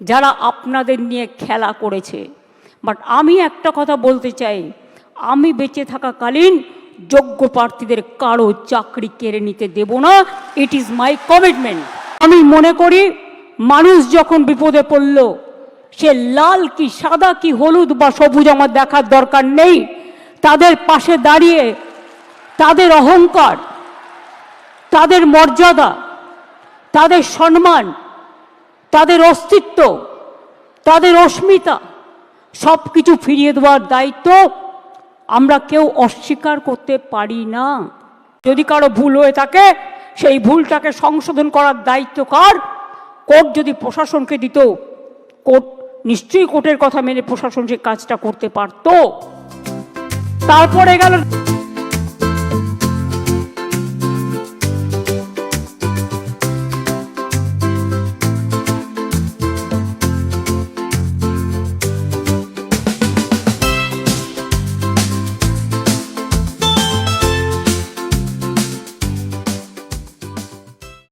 যারা আপনাদের নিয়ে খেলা করেছে। বাট আমি একটা কথা বলতে চাই, আমি বেঁচে থাকাকালীন যোগ্য প্রার্থীদের কারও চাকরি কেড়ে নিতে দেব না। ইট ইজ মাই কমিটমেন্ট আমি মনে করি, মানুষ যখন বিপদে পড়ল, সে লাল কি, সাদা কি, হলুদ বা সবুজ আমার দেখার দরকার নেই। তাদের পাশে দাঁড়িয়ে, তাদের অহংকার, তাদের মর্যাদা, তাদের সম্মান তাদের অস্তিত্ব, তাদের অস্মিতা সব কিছু ফিরিয়ে দেওয়ার দায়িত্ব আমরা কেউ অস্বীকার করতে পারি না। যদি কারও ভুল হয়ে থাকে, সেই ভুলটাকে সংশোধন করার দায়িত্ব কার? কোর্ট যদি প্রশাসনকে দিত, কোর্ট নিশ্চয়ই কোর্টের কথা মেনে প্রশাসন সে কাজটা করতে পারতো। তারপরে গেল